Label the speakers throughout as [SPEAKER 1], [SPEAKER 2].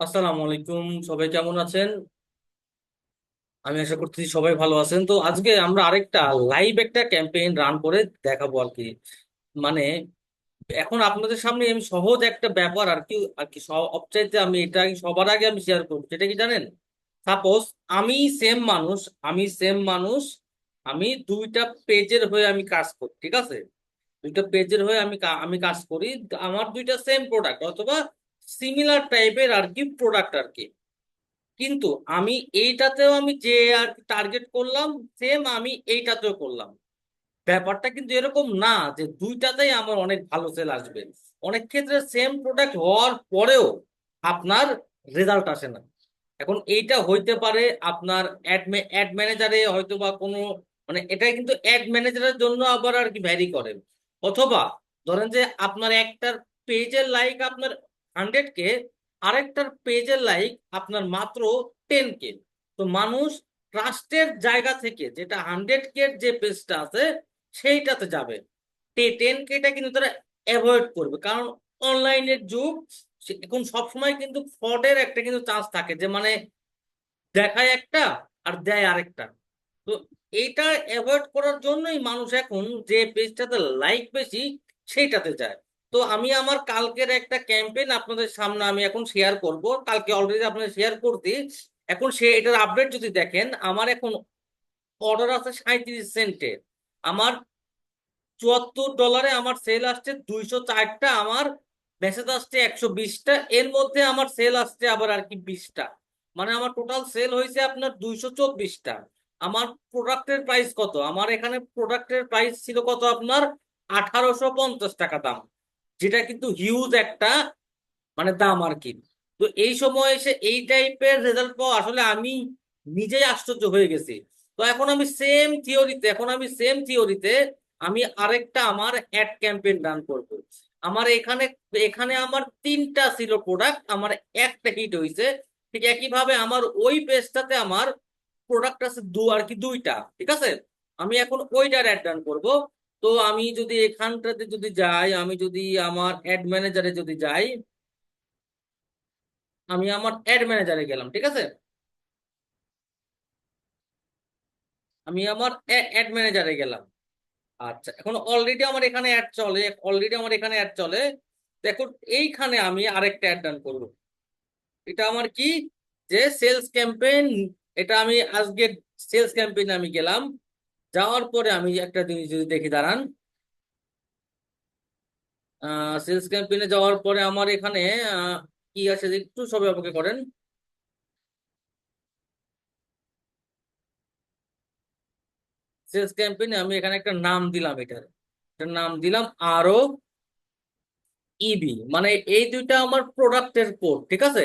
[SPEAKER 1] আসসালামু আলাইকুম। সবাই কেমন আছেন? আমি আশা করতেছি সবাই ভালো আছেন। তো আজকে আমরা আরেকটা লাইভ একটা ক্যাম্পেইন রান করে দেখাবো আর কি। মানে এখন আপনাদের সামনে আমি সহজ একটা ব্যাপার আর কি আর কি সবচাইতে আমি এটা সবার আগে আমি শেয়ার করব। সেটা কি জানেন? সাপোজ আমি সেম মানুষ, আমি সেম মানুষ, আমি দুইটা পেজের হয়ে আমি কাজ করি, ঠিক আছে? দুইটা পেজের হয়ে আমি আমি কাজ করি, আমার দুইটা সেম প্রোডাক্ট অথবা সিমিলার টাইপের আর কি প্রোডাক্ট আর কি। কিন্তু আমি এইটাতেও আমি যে আর টার্গেট করলাম সেম আমি এইটাতেও করলাম। ব্যাপারটা কিন্তু এরকম না যে দুইটাতেই আমার অনেক ভালো সেল আসবে। অনেক ক্ষেত্রে সেম প্রোডাক্ট হওয়ার পরেও আপনার রেজাল্ট আসে না। এখন এইটা হইতে পারে আপনার অ্যাড অ্যাড ম্যানেজারে হয়তো বা কোনো মানে এটা কিন্তু অ্যাড ম্যানেজারের জন্য আবার আর কি ভ্যারি করে। অথবা ধরেন যে আপনার একটার পেজের লাইক আপনার হান্ড্রেড কে আরেকটার পেজের লাইক আপনার মাত্র টেন কে। তো মানুষ ট্রাস্টের জায়গা থেকে যেটা হান্ড্রেড কে যে পেজটা আছে, সেইটাতে যাবে। টেন কেটা কিন্তু তারা অ্যাভয়েড করবে। কারণ অনলাইনের যুগ এখন সবসময় কিন্তু ফ্রডের একটা কিন্তু চান্স থাকে যে মানে দেখায় একটা আর দেয় আরেকটা। তো এইটা অ্যাভয়েড করার জন্যই মানুষ এখন যে পেজটাতে লাইক বেশি, সেইটাতে যায়। তো আমি আমার কালকের একটা ক্যাম্পেইন আপনাদের সামনে আমি এখন শেয়ার করব। কালকে অলরেডি আপনাদের শেয়ার করতে এখন সে, এটার আপডেট যদি দেখেন, আমার এখন অর্ডার আছে সাঁইত্রিশ সেন্টে আমার চুয়াত্তর ডলারে আমার সেল আসছে দুইশো চারটা, আমার মেসেজ আসছে একশো বিশটা, এর মধ্যে আমার সেল আসছে আবার আর কি বিশটা। মানে আমার টোটাল সেল হয়েছে আপনার দুইশো চব্বিশটা। আমার প্রোডাক্টের প্রাইস কত? আমার এখানে প্রোডাক্টের প্রাইস ছিল কত আপনার? আঠারোশো পঞ্চাশ টাকা দাম। যেটা কিন্তু হিউজ একটা মানে দাম আর কি। তো এই সময় এসে এই টাইপের রেজাল্ট পাওয়া আসলে আমি নিজেই আশ্চর্য হয়ে গেছি। তো এখন আমি সেম থিওরিতে এখন আমি সেম থিওরিতে আমি আরেকটা আমার অ্যাড ক্যাম্পেইন রান করব। আমার এখানে এখানে আমার তিনটা ছিল প্রোডাক্ট আমার একটা হিট হয়েছে ঠিক একইভাবে আমার ওই পেজটাতে আমার প্রোডাক্ট আছে দু আর কি দুইটা, ঠিক আছে? আমি এখন ওইটার অ্যাড রান করব। তো আমি যদি এখানটাতে যদি যাই, আমি যদি আমার অ্যাড ম্যানেজারে যদি যাই, আমি আমার অ্যাড ম্যানেজারে গেলাম, ঠিক আছে? আমি আমার অ্যাড ম্যানেজারে গেলাম। আচ্ছা এখন অলরেডি আমার এখানে অ্যাড চলে অলরেডি আমার এখানে অ্যাড চলে। দেখুন এইখানে আমি আরেকটা অ্যাড রান করব। এটা আমার কি? যে সেলস ক্যাম্পেইন এটা আমি আজকে সেলস ক্যাম্পেইনে আমি গেলাম। যাওয়ার পরে আমি একটা জিনিস যদি দেখি, দাঁড়ান। সেলস ক্যাম্পেইনে যাওয়ার পরে আমার এখানে কি আছে? একটু সবে অপেক্ষা করেন। সেলস ক্যাম্পেইনে আমি এখানে একটা নাম দিলাম এটার। একটা নাম দিলাম আরও ইবি মানে এই দুইটা আমার প্রোডাক্টের কোড ঠিক আছে?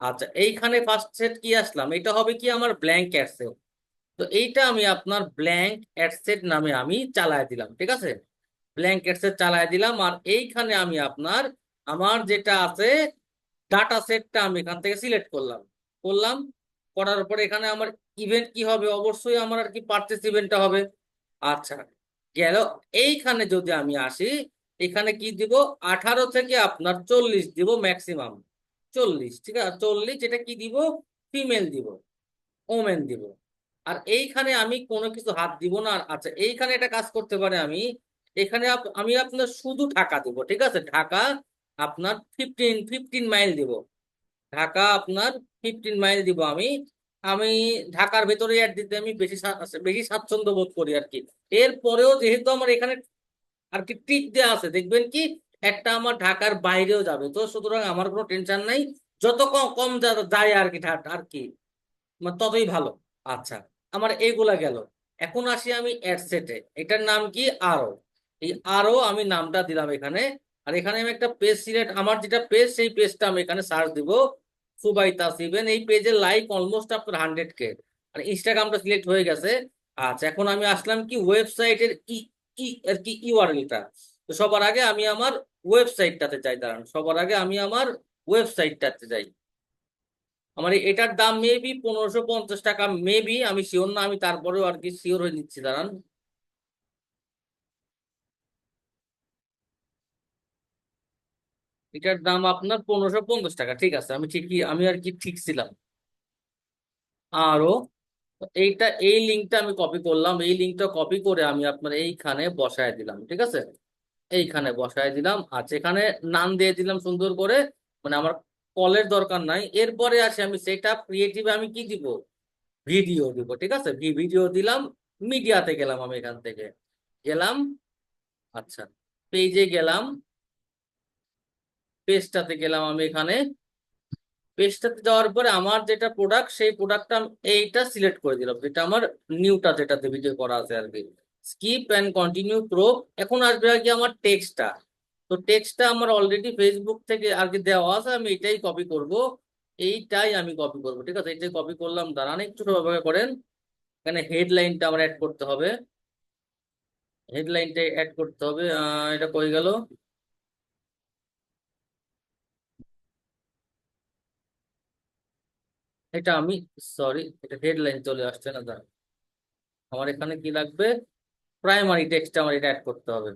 [SPEAKER 1] আচ্ছা এইখানে ফার্স্ট সেট কি আসলাম? এটা হবে কি? আমার ব্ল্যাঙ্ক অ্যাডসেট তো এইটা আমি আপনার ব্ল্যাঙ্ক অ্যাডসেট নামে আমি চালায় দিলাম, ঠিক আছে? ব্ল্যাঙ্ক অ্যাডসেট চালায় দিলাম আর এইখানে আমি আপনার আমার যেটা আছে ডাটা সেটটা আমি এখান থেকে সিলেক্ট করলাম। করলাম, করার পরে এখানে আমার ইভেন্ট কি হবে? অবশ্যই আমার আর কি পারচেস ইভেন্টটা হবে। আচ্ছা গেল। এইখানে যদি আমি আসি, এখানে কি দিব? আঠারো থেকে আপনার চল্লিশ দিব ম্যাক্সিমাম চল্লিশ, ঠিক আছে? চল্লিশ, এটা কি দিব? ফিমেল দিব ওমেন দিব। আর এইখানে আমি কোনো কিছু হাত দিব না। আচ্ছা এইখানে এটা কাজ করতে পারে আমি। এখানে আমি আপনার শুধু ঢাকা দিব, ঠিক আছে? ঢাকা আপনার ফিফটিন ফিফটিন মাইল দিব। ঢাকা আপনার ফিফটিন মাইল দিব আমি। আমি ঢাকার ভেতরে অ্যাড দিতে আমি বেশি বেশি স্বাচ্ছন্দ্য বোধ করি আর কি। এরপরেও যেহেতু আমার এখানে আর কি টিক দেওয়া আছে, দেখবেন কি? একটা আমার ঢাকার বাইরেও যাবে। তো সুতরাং আমার কোনো টেনশন নাই। যত কম কম যায় আর কি আর কি। মানে ততই ভালো। আচ্ছা। আমার এইগুলা গেল। এখন আসি আমি অ্যাডসেটে এটার নাম কি? আরও এই আরও আমি নামটা দিলাম এখানে। আর এখানে আমি একটা পেজ সিলেক্ট আমার যেটা পেজ সেই পেজটা আমি এখানে সার্চ দিব। সুবাই তাসিবেন এই পেজে লাইক অলমোস্ট আপনার হান্ড্রেড কে আর ইনস্টাগ্রামটা সিলেক্ট হয়ে গেছে। আচ্ছা এখন আমি আসলাম কি? ওয়েবসাইটের ই ই, আর কি ইউআরএলটা তো সবার আগে আমি আমার ওয়েবসাইটটাতে যাই, দাঁড়ান। সবার আগে আমি আমার ওয়েবসাইটটাতে যাই। আমার এটার দাম মেবি পনেরোশো পঞ্চাশ টাকা মেবি আমি শিওর না, আমি তারপরেও আর কি শিওর হয়ে নিচ্ছি, দাঁড়ান। এটার দাম আপনার পনেরোশো পঞ্চাশ টাকা, ঠিক আছে, আমি ঠিকই, আমি আর কি ঠিক ছিলাম। আরও, এইটা, এই লিঙ্কটা আমি কপি করলাম, এই লিঙ্কটা কপি করে আমি আপনার এইখানে বসায় দিলাম, ঠিক আছে? এইখানে বসায় দিলাম আর এখানে নাম দিয়ে দিলাম সুন্দর করে মানে আমার কলের দরকার নাই। এরপরে আসে আমি সেট ক্রিয়েটিভ আমি কি দিব? ভিডিও দিব, ঠিক আছে? ভিডিও দিলাম, মিডিয়াতে গেলাম আমি এখান থেকে। গেলাম আচ্ছা পেজে গেলাম পেজটাতে গেলাম আমি এখানে। পেজটাতে যাওয়ার পরে আমার যেটা প্রোডাক্ট সেই প্রোডাক্টটা এইটা সিলেক্ট করে দিলাম। যেটা আমার নিউটা যেটাতে ভিডিও করা আছে আর কি। স্কিপ অ্যান্ড কন্টিনিউ প্রো এখন আসবে আর কি আমার টেক্সটটা তো টেক্সটটা আমার অলরেডি ফেসবুক থেকে আর কি দেওয়া আছে, আমি এটাই কপি করব। এইটাই আমি কপি করব, ঠিক আছে? এইটাই কপি করলাম, দাঁড়ান একটু ছোটভাবে করেন। এখানে হেডলাইনটা আমার অ্যাড করতে হবে। হেডলাইনটা অ্যাড করতে হবে। এটা কই গেল? এটা আমি সরি এটা হেডলাইন চলে আসছে না, দাঁড়ান। আমার এখানে কি লাগবে? প্রাইমারি টেক্সটটা আমার এটা অ্যাড করতে হবে।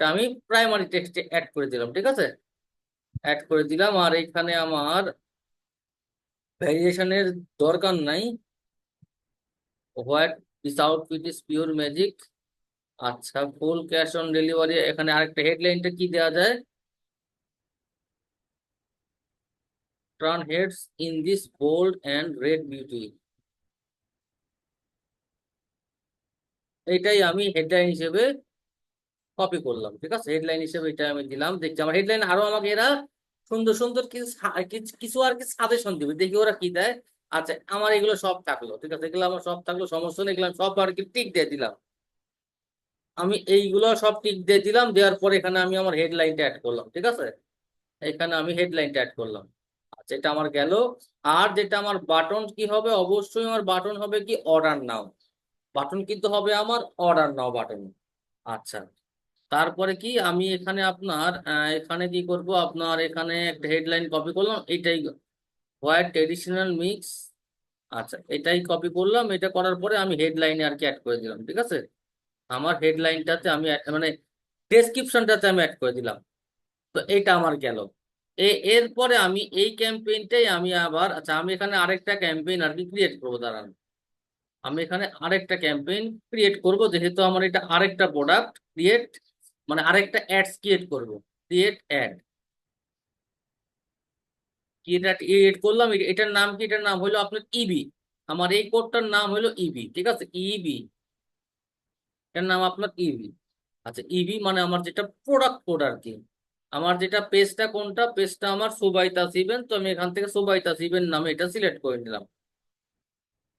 [SPEAKER 1] আমি প্রাইমারি টেক্সটে অ্যাড করে দিলাম, ঠিক আছে? অ্যাড করে দিলাম, আর এখানে আমার ভ্যারিয়েশনের দরকার নাই। What this outfit is pure magic আচ্ছা ফুল ক্যাশ অন ডেলিভারি এখানে আরেকটা হেডলাইনটা কি দেওয়া যায়? Turn heads in this bold and red beauty এইটাই আমি হেডলাইন হিসেবে কপি করলাম, ঠিক আছে? হেডলাইন হিসেবে এটা আমি দিলাম, দেখছি আমার হেডলাইন আরও আমাকে এরা সুন্দর সুন্দর কিছু কিছু আর কি সাজেশন দিবে, দেখি ওরা কি দেয়। আচ্ছা আমার এগুলো সব থাকল, ঠিক আছে? এগুলো আমার সব থাকল, সমস্যা নেই, এগুলো সব আর কি টিক দিয়ে দিলাম। আমি এইগুলো সব টিক দিয়ে দিলাম, দেওয়ার পর এখানে আমি আমার হেডলাইনটা অ্যাড করলাম, ঠিক আছে? এখানে আমি হেডলাইনটা অ্যাড করলাম। আচ্ছা এটা আমার গেল। আর যেটা আমার বাটন কি হবে? অবশ্যই আমার বাটন হবে কি? অর্ডার নাও বাটন কিন্তু হবে আমার অর্ডার নাও বাটন আচ্ছা তারপরে কি আমি এখানে আপনার এখানে কি করব? আপনার এখানে একটা হেডলাইন কপি করলাম, এটাই হোয়াইট ট্রেডিশনাল মিক্স আচ্ছা এটাই কপি করলাম, এটা করার পরে আমি হেডলাইনে আর কি অ্যাড করে দিলাম, ঠিক আছে? আমার হেডলাইনটাতে আমি মানে ডেসক্রিপশনটাতে আমি অ্যাড করে দিলাম। তো এটা আমার গেল। এরপরে আমি এই ক্যাম্পেইনটাই আমি আবার আচ্ছা আমি এখানে আরেকটা ক্যাম্পেইন আর কি ক্রিয়েট করব, দাঁড়ান। আমি এখানে আরেকটা ক্যাম্পেইন ক্রিয়েট করব, যেহেতু আমার এটা আরেকটা প্রোডাক্ট ক্রিয়েট মানে আরেকটা অ্যাডস ক্রিয়েট করব। ক্রিয়েট অ্যাড ক্রিয়েট করলাম এটার নাম কি? এটার নাম হলো আপনার ইবি আমার এই কোডটার নাম হলো ইবি ঠিক আছে? ইবি এটার নাম আপনার ইবি আচ্ছা ইবি মানে আমার যেটা প্রোডাক্ট কোড আর কি। আমার যেটা পেজটা কোনটা? পেজটা আমার সুবাইতা সিবেন তো আমি এখান থেকে সুবাইতা সিবেন নামে এটা সিলেক্ট করে নিলাম।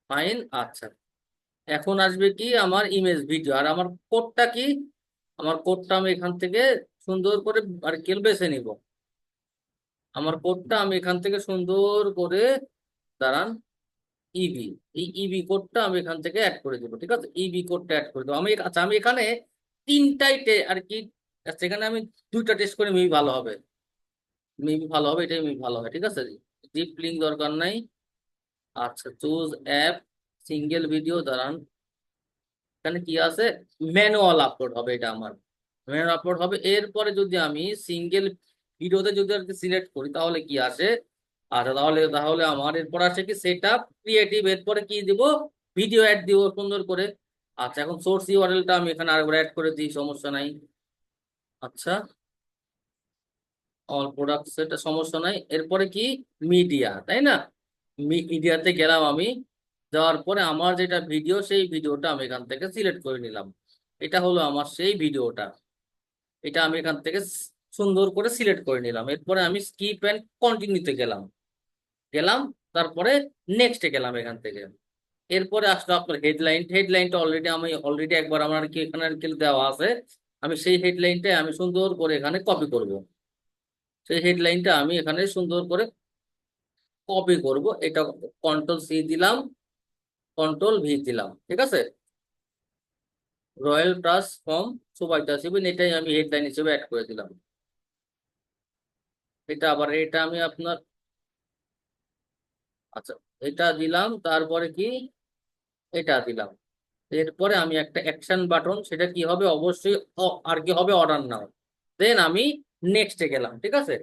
[SPEAKER 1] ফাইন আচ্ছা। এখন আসবে কি? আমার ইমেজ ভিডিও আর আমার কোডটা কি? আমার কোডটা আমি এখান থেকে সুন্দর করে আর কেল বেছে নিব। আমার কোডটা আমি এখান থেকে সুন্দর করে দাঁড়ান ইবি এই ইবি কোডটা আমি এখান থেকে অ্যাড করে দেবো, ঠিক আছে? ইবি কোডটা অ্যাড করে দেবো। আমি আচ্ছা আমি এখানে তিনটাই আর কি আচ্ছা এখানে আমি দুইটা টেস্ট করে মেবি ভালো হবে। মেবি ভালো হবে, এটাই মেবি ভালো হবে, ঠিক আছে? ডিপ লিঙ্ক দরকার নাই। আচ্ছা চুজ অ্যাপ সিঙ্গেল ভিডিও দাঁড়ান। এখানে কি আছে? ম্যানুয়াল আপলোড হবে এটা আমার। ম্যানুয়াল আপলোড হবে। এরপরে যদি আমি সিঙ্গেল ভিডিওতে যদি আর কি সিলেক্ট করি, তাহলে কি আসে? আচ্ছা তাহলে তাহলে আমার এরপর আসে কি সেট আপ ক্রিয়েটিভ এরপরে কি দিব? ভিডিও অ্যাড দিব সুন্দর করে। আচ্ছা এখন সোর্স ইউআরএলটা আমি এখানে আরেকবার অ্যাড করে দিই, সমস্যা নাই। আচ্ছা অল প্রোডাক্টস এটা সমস্যা নাই। এরপরে কি? মিডিয়া তাই না? মিডিয়াতে গেলাম আমি। যাওয়ার পরে আমার যেটা ভিডিও সেই ভিডিওটা আমি এখান থেকে সিলেক্ট করে নিলাম। এটা হলো আমার সেই ভিডিওটা এটা আমি এখান থেকে সুন্দর করে সিলেক্ট করে নিলাম। এরপরে আমি স্কিপ অ্যান্ড কন্টিনিউতে গেলাম। গেলাম, তারপরে নেক্সটে গেলাম এখান থেকে। এরপরে আসলো আপনার হেডলাইন হেডলাইনটা অলরেডি আমি অলরেডি একবার আমার কি এখানে আর কি দেওয়া আছে। আমি সেই হেডলাইনটা আমি সুন্দর করে এখানে কপি করব। সেই হেডলাইনটা আমি এখানে সুন্দর করে কপি করব। এটা কন্ট্রোল সি দিলাম। কন্ট্রোল ভি দিলাম, ঠিক আছে? রয়্যাল ট্রাস ফ্রম সুবাইতা সিবিন এটাই আমি হেডলাইন হিসেবে অ্যাড করে দিলাম। এটা আবার, এটা আমি আপনার আচ্ছা এটা দিলাম, তারপরে কি? এটা দিলাম। এরপরে আমি একটা অ্যাকশন বাটন সেটা কি হবে? অবশ্যই আর কি হবে? অর্ডার নাও দেন আমি নেক্সটে গেলাম, ঠিক আছে?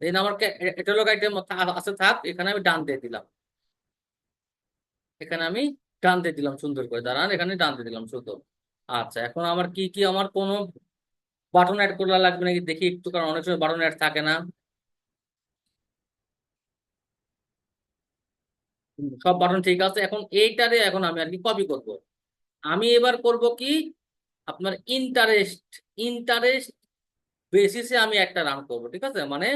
[SPEAKER 1] দেন আমার ক্যাটালগ আইটেম আছে, থাক, এখানে আমি ডান দিয়ে দিলাম। এখানে আমি দিয়ে দিলাম সুন্দর করে। দাঁড়ান, এখানে দিয়ে দিলাম সুন্দর আচ্ছা এখন আমার কি কি আমার কোনো বাটন অ্যাড করা লাগবে নাকি? দেখি একটু, কারণ অনেক সময় বাটন অ্যাড থাকে না। সব বাটন ঠিক আছে। এখন এইটারে এখন আমি আর কি কপি করব। আমি এবার করব কি, আপনার ইন্টারেস্ট ইন্টারেস্ট বেসিসে আমি একটা রান করব, ঠিক আছে? মানে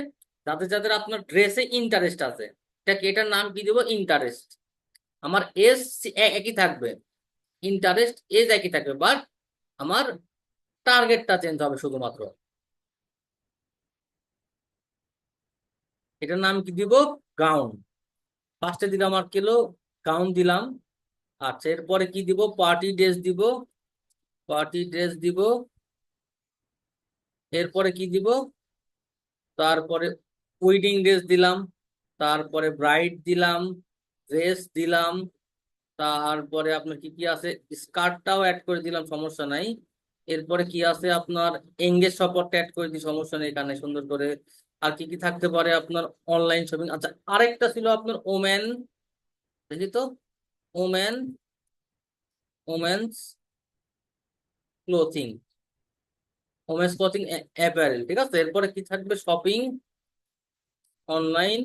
[SPEAKER 1] যাদের যাদের আপনার ড্রেসে ইন্টারেস্ট আছে এটা এটার নাম কি দেবো? ইন্টারেস্ট আমার এস একই থাকবে ইন্টারেস্ট এজ একই থাকবে বাট আমার টার্গেটটা চেঞ্জ হবে শুধুমাত্র। এটার নাম কি দিব? গাউন ফার্স্টে দিলাম আর কিলো গাউন দিলাম। আচ্ছা এরপরে কি দিব? পার্টি ড্রেস দিব। পার্টি ড্রেস দিব। এরপরে কি দিব? তারপরে উইডিং ড্রেস দিলাম। তারপরে ব্রাইড দিলাম। ড্রেস দিলাম, তারপরে আপনার কি কি আছে? স্কার্টটাও অ্যাড করে দিলাম, সমস্যা নাই। এরপরে কি আছে আপনার এঙ্গেজ সপোর্টটা অ্যাড করে দিই, সমস্যা নেই এখানে, সুন্দর করে। আর কি কি থাকতে পারে আপনার অনলাইন শপিং আচ্ছা আরেকটা ছিল আপনার ওমেন দেখি তো। Women women's clothing women's clothing apparel ঠিক আছে? এরপরে কি থাকবে? শপিং অনলাইন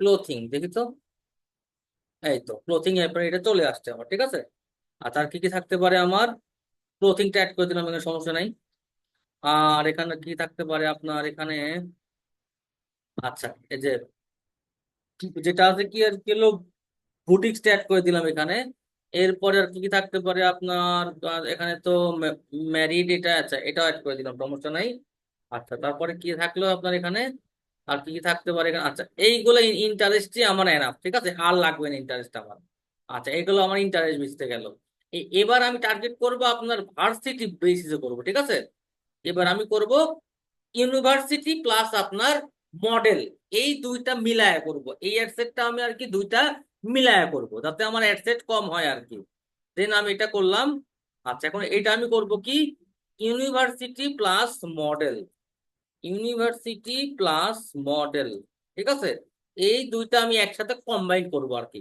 [SPEAKER 1] ক্লোথিং দেখি তো। এই তো ক্লোথিং অ্যাপারেল এটা চলে আসছে আমার, ঠিক আছে? আর তার কি কি থাকতে পারে আমার? ক্লোথিংটা অ্যাড করে দিলাম, এখানে সমস্যা নাই। আর এখানে কি থাকতে পারে আপনার? এখানে আচ্ছা এই যে যেটা আছে কি আর কি হলো? বুটিক্সটা অ্যাড করে দিলাম এখানে। এরপরে আর কি কি থাকতে পারে আপনার? এখানে তো ম্যারিড এটা আচ্ছা এটাও অ্যাড করে দিলাম, সমস্যা নাই। আচ্ছা তারপরে কি থাকল আপনার এখানে? আর কি কি থাকতে পারে এখানে? আচ্ছা এইগুলো ইন্টারেস্টই আমার এনাফ ঠিক আছে? আর লাগবে না ইন্টারেস্ট আমার। আচ্ছা এগুলো আমার ইন্টারেস্ট বুঝতে গেল। এবার আমি টার্গেট করব আপনার ভার্সিটি বেসিসে করব, ঠিক আছে? এবার আমি করব ইউনিভার্সিটি প্লাস আপনার মডেল এই দুইটা মিলায়া করব। এই অ্যাডসেটটা আমি আর কি দুইটা মিলায়া করব, যাতে আমার অ্যাডসেট কম হয় আর কি। দেন আমি এটা করলাম। আচ্ছা এখন এটা আমি করব কি? University plus model university plus model, ঠিক আছে? এই দুইটা আমি একসাথে কম্বাইন করব আর কি।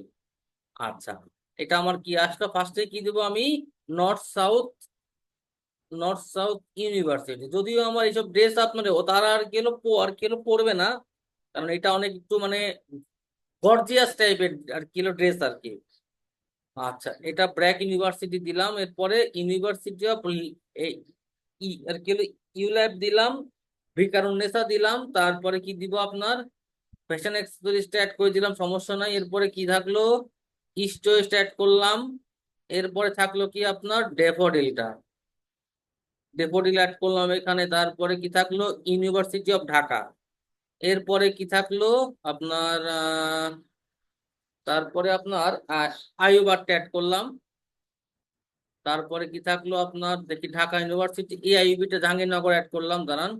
[SPEAKER 1] আচ্ছা এটা আমার কি আসলো? ফার্স্টে কি দেবো আমি? North south north south university যদিও আমার এইসব ড্রেস আপনার তারা আর কেলো আর কেলো পরবে না, কারণ এটা অনেক একটু মানে গর্জিয়াস টাইপের আর কিলো ড্রেস আর কি। আচ্ছা এটা ব্র্যাক ইউনিভার্সিটি দিলাম, এরপরে ইউনিভার্সিটি অফ আর কি ইউল্যাব দিলাম ভিকারুন্নেসা দিলাম, তারপরে কি দিব আপনার? ফ্যাশন এক্সপ্রেসটা অ্যাড করে দিলাম, সমস্যা নাই। এরপরে কি থাকল? ইস্ট ওয়েস্ট অ্যাড করলাম। এরপরে থাকল কি আপনার? ডেফোডিলটা ডেফোডিল অ্যাড করলাম এখানে। তারপরে কি থাকল? ইউনিভার্সিটি অফ ঢাকা এরপরে কি থাকল? আপনার তারপরে আপনার আইউবারটা অ্যাড করলাম। তারপরে কি থাকল আপনার? দেখি ঢাকা ইউনিভার্সিটি এআইইউবিটা জাহাঙ্গীরনগর অ্যাড করলাম, দাঁড়ান।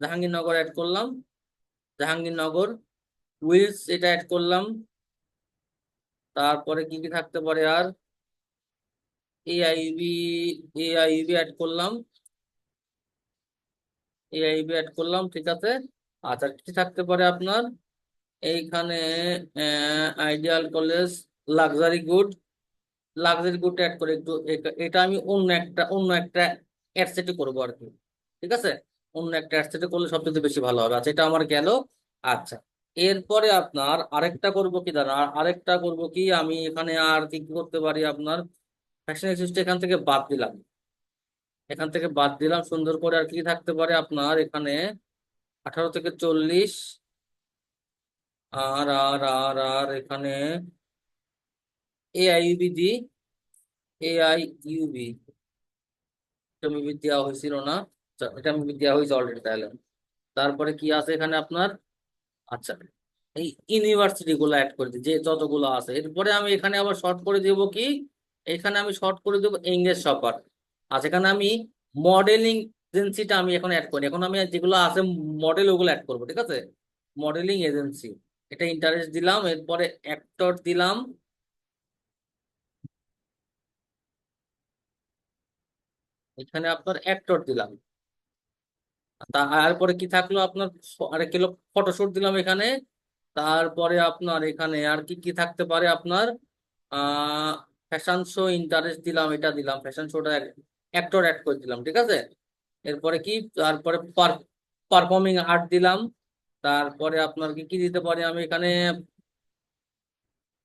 [SPEAKER 1] জাহাঙ্গীরনগর অ্যাড করলাম। জাহাঙ্গীরনগর উইলস এটা অ্যাড করলাম। তারপরে কি কি থাকতে পারে আর? এআইবি এআইবি অ্যাড করলাম। এআইবি অ্যাড করলাম, ঠিক আছে? আচ্ছা কি থাকতে পারে আপনার? এইখানে ideal college luxury good luxury good add করে একটু, এটা আমি অন্য একটা অন্য একটা অ্যাডসেটে করব আর কি। ঠিক আছে? অন্য একটা অ্যাডসেটে করলে সবচেয়ে বেশি ভালো হবে। আচ্ছা এটা আমার গেল। আচ্ছা এরপরে আপনার আরেকটা করব কি দাঁড়া আরেকটা করব কি? আমি এখানে আর কি করতে পারি আপনার? ফ্যাশন এক্সিস্ট এখান থেকে বাদ দিলাম। এখান থেকে বাদ দিলাম, সুন্দর করে আর কি থাকতে পারে আপনার? এখানে আঠারো থেকে চল্লিশ। আর আর আর আর এখানে এআইইউবি দি এআইইউবি দেওয়া হয়েছিল না। এটা মেবি দেওয়া হয়েছে অলরেডি তাহলে। তারপরে কি আছে এখানে আপনার? আচ্ছা এই ইউনিভার্সিটি গুলো অ্যাড করে দিই, যে যতগুলো আছে। এরপরে আমি এখানে আবার শর্ট করে দেব কি? এখানে আমি শর্ট করে দেবো ইংলিশ শপার আচ্ছা এখানে আমি মডেলিং এজেন্সিটা আমি এখন অ্যাড করি। এখন আমি যেগুলো আছে মডেল ওগুলো অ্যাড করব, ঠিক আছে? মডেলিং এজেন্সি এটা ইন্টারেস্ট দিলাম, এরপরে অ্যাক্টর দিলাম। এখানে আপনার অ্যাক্টর দিলাম। তারপরে কি থাকল আপনার আরেক কিলো ফটোশুট দিলাম এখানে। তারপরে আপনার এখানে আর কি কি থাকতে পারে আপনার? আহ ফ্যাশন শো ইন্টারেস্ট দিলাম, এটা দিলাম। ফ্যাশন শোটা অ্যাক্টর অ্যাড করে দিলাম, ঠিক আছে? এরপরে কি, তারপরে পারফর্মিং আর্ট দিলাম। তারপরে আপনার কি কি দিতে পারি আমি এখানে?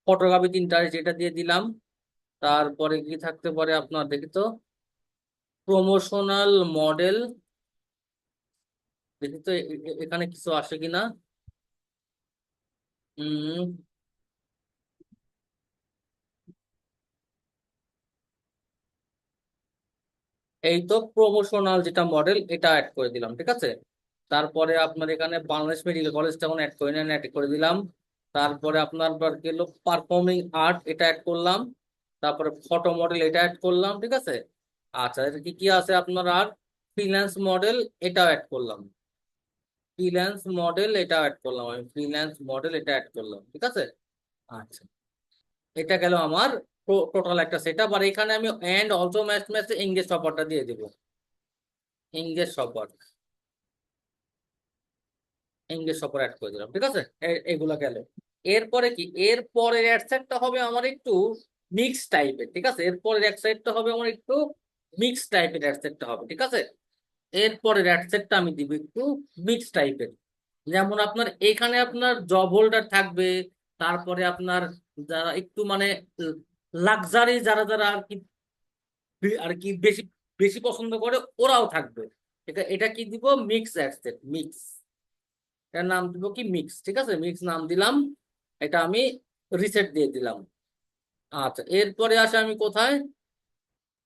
[SPEAKER 1] ফটোগ্রাফি ইন্টারেস্ট এটা দিয়ে দিলাম। তারপরে কি থাকতে পারে আপনার, দেখি তো। প্রমোশনাল মডেল দেখি তো এখানে কিছু আসে কিনা? হুম এই তো প্রমোশনাল যেটা মডেল এটা অ্যাড করে দিলাম, ঠিক আছে? তারপরে আপনার এখানে বাংলাদেশ মেডিকেল কলেজ এখন অ্যাড করে নেন অ্যাড করে দিলাম। তারপরে আপনার গেল পারফর্মিং আর্ট এটা অ্যাড করলাম। তারপরে ফটো মডেল এটা অ্যাড করলাম, ঠিক আছে? আচ্ছা এটা কি কি আছে আপনার আর? ফ্রিল্যান্স মডেল এটাও অ্যাড করলাম। ফ্রিল্যান্স মডেল এটা অ্যাড করলাম আমি ফ্রিল্যান্স মডেল এটা অ্যাড করলাম ঠিক আছে? আচ্ছা। এটা গেল আমার টোটাল একটা সেট আপ আর এখানে আমি এন্ড অলসো ম্যাচ ম্যাচে এঙ্গেজ সফরটা দিয়ে দিব। এঙ্গেজ সফর এঙ্গেজ সফর অ্যাড করে দিলাম ঠিক আছে? এগুলা গেল। এরপরে কি? এরপরের অ্যাডসেটটা হবে আমার একটু মিক্স টাইপের ঠিক আছে? এরপরের অ্যাডসেটটা হবে আমার একটু মিক্স টাইপের অ্যাডসেটটা হবে ঠিক আছে? এরপরের অ্যাডসেটটা আমি দিব একটু মিক্স টাইপের যেমন আপনার এখানে আপনার জব হোল্ডার থাকবে, তারপরে আপনার যারা একটু মানে লাক্সারি যারা যারা আর কি আর কি বেশি বেশি পছন্দ করে, ওরাও থাকবে। এটা এটা কি দিব? মিক্স অ্যাডসেট মিক্স এটার নাম দিব কি? মিক্স ঠিক আছে? মিক্স নাম দিলাম। এটা আমি রিসেট দিয়ে দিলাম। আচ্ছা এরপরে আসে আমি কোথায়?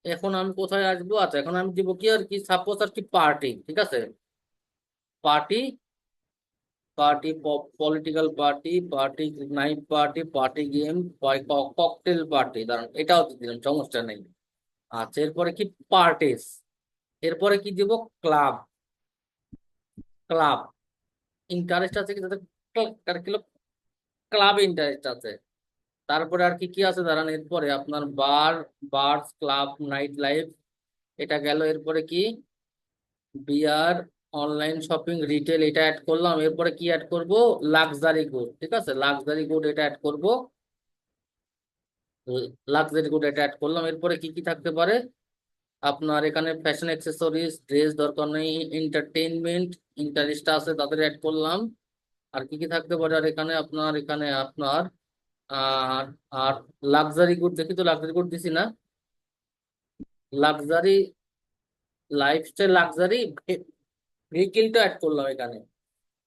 [SPEAKER 1] এখন আমি কোথায় আসব? আচ্ছা এখন আমি দিব কি আর কি? সাপোজ আর কি পার্টি ঠিক আছে? Party party political party party night party party game cocktail party দাঁড়ান, এটাও দিলাম, সমস্যা নেই। আচ্ছা এরপরে কি? পার্টিস এরপরে কি দিব? ক্লাব ক্লাব ইন্টারেস্ট আছে কি? তাদের ক্লাবে ইন্টারেস্ট আছে। তারপরে আর কি কি আছে দাঁড়ান, এরপরে আপনার bar, bars club, night life, এটা গেল, এরপরে কি? বিয়ার, অনলাইন শপিং, রিটেল, এটা অ্যাড করলাম, এরপরে কি অ্যাড করব? লাক্সারি গুড, ঠিক আছে? লাক্সারি গুড এটা অ্যাড করব। লাক্সারি গুড এটা অ্যাড করলাম, এরপরে কি কি থাকতে পারে? আপনার এখানে ফ্যাশন অ্যাক্সেসরিজ ড্রেস দরকার নেই এন্টারটেইনমেন্ট ইন্টারেস্ট আছে, তাদের অ্যাড করলাম। আর কি কি থাকতে পারে? আর এখানে আপনার এখানে আপনার আর আর লাক্সারি গুড দেখি তো লাক্সারি গুড দিছি না। লাক্সারি লাইফস্টাইল লাক্সারি ভেহিকেলটা অ্যাড করলাম এখানে।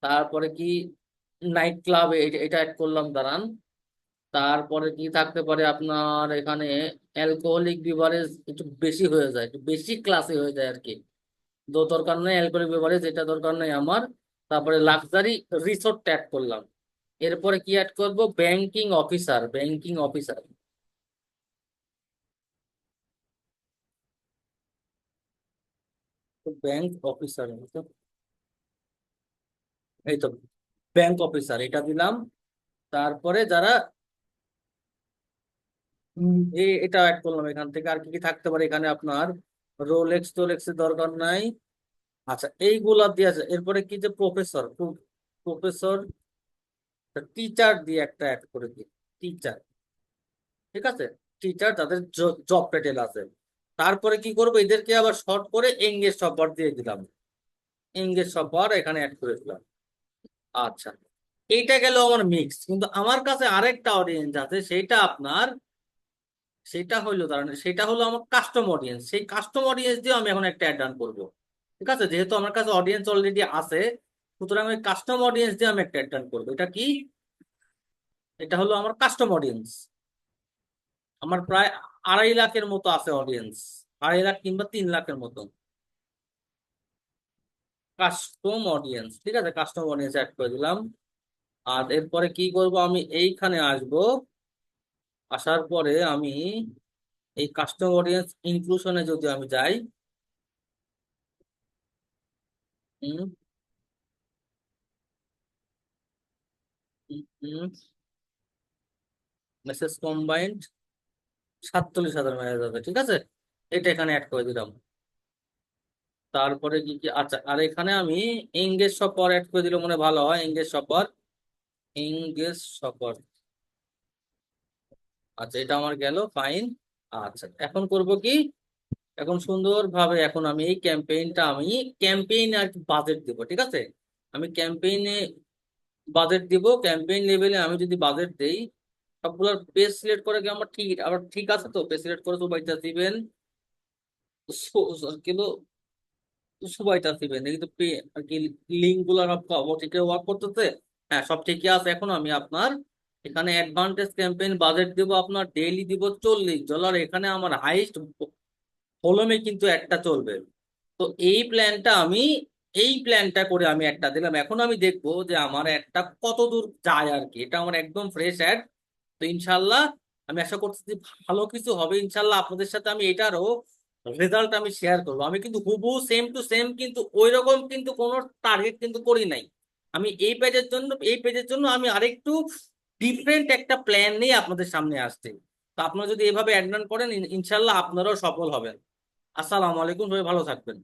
[SPEAKER 1] তারপরে কি নাইট ক্লাব এটা অ্যাড করলাম, দাঁড়ান। তারপরে কি থাকতে পারে আপনার এখানে অ্যালকোহলিক বিভারেজ একটু বেশি হয়ে যায়, একটু বেশি ক্লাসে হয়ে যায় আর কি। দরকার নেই অ্যালকোহলিক বিভারেজ এটা দরকার নেই আমার। তারপরে লাক্সারি রিসোর্ট অ্যাড করলাম। এরপরে কি অ্যাড করব? Banking officer banking officer bank officer এই তো ব্যাংক অফিসার এটা দিলাম। তারপরে যারা এটা অ্যাড করলাম এখান থেকে। আর কি কি থাকতে পারে এখানে আপনার? রোলেক্স টোলেক্স দরকার নাই। আচ্ছা এইগুলা দিয়ে আছে এরপরে কি যে প্রফেসর প্রফেসর টিচার দিয়ে একটা অ্যাড করে দিই। টিচার ঠিক আছে? টিচার তাদের জব টাইটেল আছে। তারপরে কি করব? এদেরকে আবার শর্ট করে এঙ্গেজ সফটওয়্যার দিয়ে দিলাম। এঙ্গেজ সফটওয়্যার এখানে অ্যাড করে দিলাম। আচ্ছা এইটা গেল আমার মিক্স কিন্তু আমার কাছে আরেকটা অডিয়েন্স আছে সেটা আপনার সেটা হইল দাঁড়ান সেটা হলো আমার কাস্টম অডিয়েন্স সেই কাস্টম অডিয়েন্স দিয়ে আমি এখন একটা অ্যাড রান করব। ঠিক আছে? যেহেতু আমার কাছে অডিয়েন্স অলরেডি আছে সুতরাং ওই কাস্টম অডিয়েন্স দিয়ে আমি একটা অ্যাড করব। এটা কি? এটা হলো আমার কাস্টম অডিয়েন্স আমার প্রায় আড়াই লাখের মতো আছে অডিয়েন্স আড়াই লাখ কিংবা তিন লাখের মতো। কাস্টম অডিয়েন্স ঠিক আছে? কাস্টম অডিয়েন্স অ্যাড করে দিলাম। আর এরপরে কি করব? আমি এইখানে আসব। আসার পরে আমি এই কাস্টম অডিয়েন্স ইনক্লুশনে যদি আমি যাই মেসেজ কম্বাইন্ড সাতচল্লিশ হাজার মেসেজ আছে ঠিক আছে? এটা এখানে অ্যাড করে দিলাম। তারপরে কি কি? আচ্ছা আর এখানে আমি এঙ্গেজ শপার অ্যাড করে দিলে মনে ভালো হয় এঙ্গেজ শপার এঙ্গেজ শপার আচ্ছা এটা আমার গেল ফাইন আচ্ছা এখন করব কি? এখন সুন্দরভাবে এখন আমি এই ক্যাম্পেইনটা আমি ক্যাম্পেইন আর বাজেট দেবো, ঠিক আছে? আমি ক্যাম্পেইনে বাজেট দিব ক্যাম্পেইন লেভেলে আমি যদি বাজেট দেই সবগুলোর পেজ সিলেক্ট করে কি আমার ঠিক আবার ঠিক আছে তো? পেজ সিলেক্ট করে সবাইটা দিবেন। কিন্তু সবাইটা দিবেন। কিন্তু আর কি লিঙ্কগুলো সব ঠিক ওয়ার্ক করতেছে? হ্যাঁ সব ঠিকই আছে। এখন আমি আপনার এখানে অ্যাডভান্টেজ ক্যাম্পেইন বাজেট দিব আপনার ডেইলি দিব চল্লিশ ডলার এখানে আমার হাইস্ট হলমে কিন্তু একটা চলবে। তো এই প্ল্যানটা আমি এই প্ল্যানটা করে আমি একটা দিলাম। এখন আমি দেখব যে আমার একটা কত দূর যায় আর কি। এটা আমার একদম ফ্রেশ অ্যাড তো ইনশাল্লাহ আমি আশা করছি যে ভালো কিছু হবে। ইনশাল্লাহ আপনাদের সাথে আমি এটারও রেজাল্ট আমি শেয়ার করব। আমি কিন্তু হুবহু সেম টু সেম কিন্তু ওই রকম কিন্তু কোনো টার্গেট কিন্তু করি নাই। আমি এই পেজের জন্য, এই পেজের জন্য আমি আরেকটু ডিফারেন্ট একটা প্ল্যান নিয়ে আপনাদের সামনে আসছি। তো আপনারা যদি এভাবে অ্যাড করেন ইনশাল্লাহ আপনারাও সফল হবেন। আসসালামু আলাইকুম, সবাই ভালো থাকবেন।